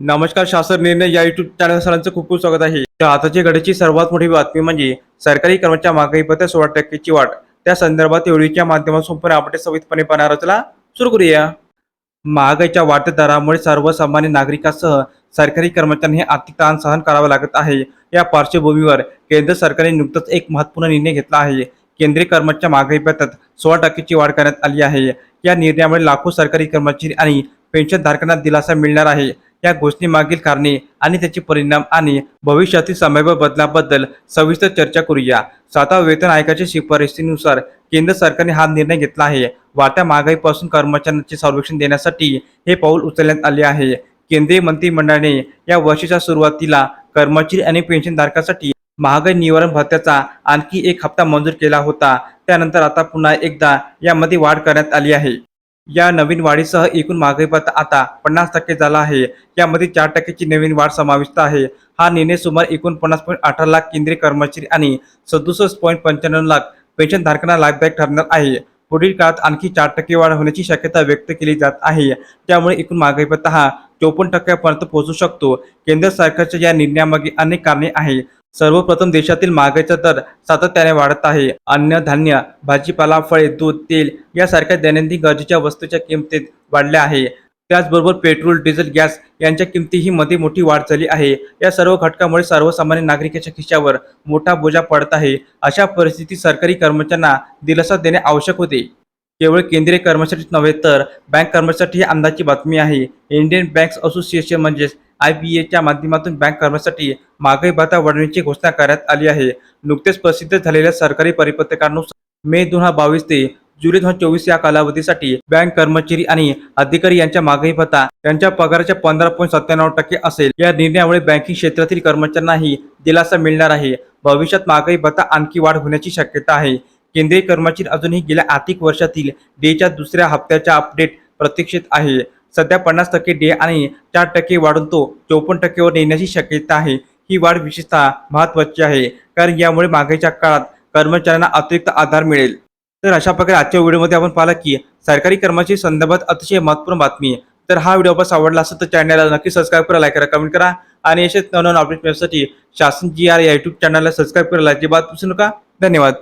नमस्कार शासन निर्णय या युट्यूब चॅनल सरांचं खूप खूप स्वागत आहे. तर आताची घडीची सर्वात मोठी बातमी म्हणजे सरकारी कर्मचाऱ्या महागाई पत्र सोळा टक्केची वाढ. त्या संदर्भात एवढीच्या माध्यमातून संपूर्ण आपण सवितपणे पाहणार सुरू करूया. महागाईच्या वाढत्या दरामुळे सर्वसामान्य नागरिकांसह सरकारी कर्मचाऱ्यांनी आर्थिक ताण सहन करावा लागत आहे. या पार्श्वभूमीवर केंद्र सरकारने नुकताच एक महत्त्वपूर्ण निर्णय घेतला आहे. केंद्रीय कर्मचाऱ्या महागाई पत्रात सोळा टक्केची वाढ करण्यात आली आहे. या निर्णयामुळे लाखो सरकारी कर्मचारी आणि पेन्शनधारकांना दिलासा मिळणार आहे. या घोषणेमागील कारणे आणि त्याचे परिणाम आणि भविष्यातील संभाव्य बदलाबद्दल सविस्तर चर्चा करूया. सातवा वेतन आयोगाच्या शिफारशीनुसार केंद्र सरकारने हा निर्णय घेतला आहे. वाढत्या महागाईपासून कर्मचाऱ्यांचे संरक्षण देण्यासाठी हे पाऊल उचलण्यात आले आहे. केंद्रीय मंत्रिमंडळाने या वर्षाच्या सुरुवातीला कर्मचारी आणि पेन्शनधारकांसाठी महागाई निवारण भत्त्याचा आणखी एक हप्ता मंजूर केला होता. त्यानंतर आता पुन्हा एकदा यामध्ये वाढ करण्यात आली आहे. या नवीन वाढीसह एकूण महागाई भत्ता आता पन्नास टक्के झाला आहे. यामध्ये चार टक्क्याची नवीन वाढ समाविष्ट आहे. हा निर्णय सुमारे एकोणपन्नास पॉईंट अठरा लाख केंद्रीय कर्मचारी आणि सदुसष्ट पॉईंट पंच्याण्णव लाख पेन्शनधारकांना लाभदायक ठरणार आहे. पुढील काळात आणखी चार टक्के वाढ होण्याची शक्यता व्यक्त केली जात आहे. त्यामुळे एकूण महागाई भत्ता हा चोपन्न टक्क्यापर्यंत पोहोचू शकतो. केंद्र सरकारच्या या निर्णयामागे अनेक कारणे आहे सर्वप्रथम देशातील महागाईचा दर सातत्याने वाढत आहे. अन्न धान्य भाजीपाला फळे दूध तेल यासारख्या दैनंदिन गरजेच्या वस्तूच्या किमतीत वाढल्या आहे. त्याचबरोबर पेट्रोल डिझेल गॅस यांच्या किमतीही मध्ये मोठी वाढ झाली आहे. या सर्व घटकामुळे सर्वसामान्य नागरिकाच्या खिशावर मोठा बोजा पडत आहे. अशा परिस्थितीत सरकारी कर्मचाऱ्यांना दिलासा देणे आवश्यक होते. केवळ केंद्रीय कर्मचारीच नव्हे तर बँक कर्मचारी ही अंदाची बातमी आहे. इंडियन बँक्स असोसिएशन म्हणजेच आय बी एच्या माध्यमातून बँक कर्मचारी महागाई भत्ता वाढवण्याची घोषणा करण्यात आली आहे. नुकतेच प्रसिद्ध झालेल्या सरकारी परिपत्रकानुसार मे दोन हजार बावीस ते जुलै दोन हजार चोवीस या कालावधीसाठी बँक कर्मचारी आणि अधिकारी यांच्या महागाई भत्ता त्यांच्या पगाराच्या पंधरा पॉईंट सत्त्याण्णव टक्के असेल. या निर्णयामुळे बँकिंग क्षेत्रातील कर्मचाऱ्यांनाही दिलासा मिळणार आहे. भविष्यात महागाई भत्ता आणखी वाढ होण्याची शक्यता आहे. केंद्रीय कर्मचारी अजूनही गेल्या आर्थिक वर्षातील डेच्या दुसऱ्या हप्त्याच्या अपडेट प्रतीक्षेत आहे. सध्या पन्नास टक्के डे आणि चार टक्के वाढून तो चौपन्न टक्केवर नेण्याची शक्यता आहे. ही वाढ विशेषतः महत्वाची आहे कारण यामुळे मागीच्या काळात कर्मचाऱ्यांना अतिरिक्त आधार मिळेल. तर अशा प्रकारे आजच्या व्हिडिओमध्ये आपण पाहिलं की सरकारी कर्मचारी संदर्भात अतिशय महत्त्वपूर्ण बातमी तर हा व्हिडिओ आपण आवडला असेल तर चॅनलला नक्की सबस्क्राईब करा लाईक करा कमेंट करा आणि असेच नवनवीन अपडेट मिळण्यासाठी शासन जी आर या युट्यूब चॅनलला सबस्क्राईब करायला अजिबात विसरू नका. धन्यवाद.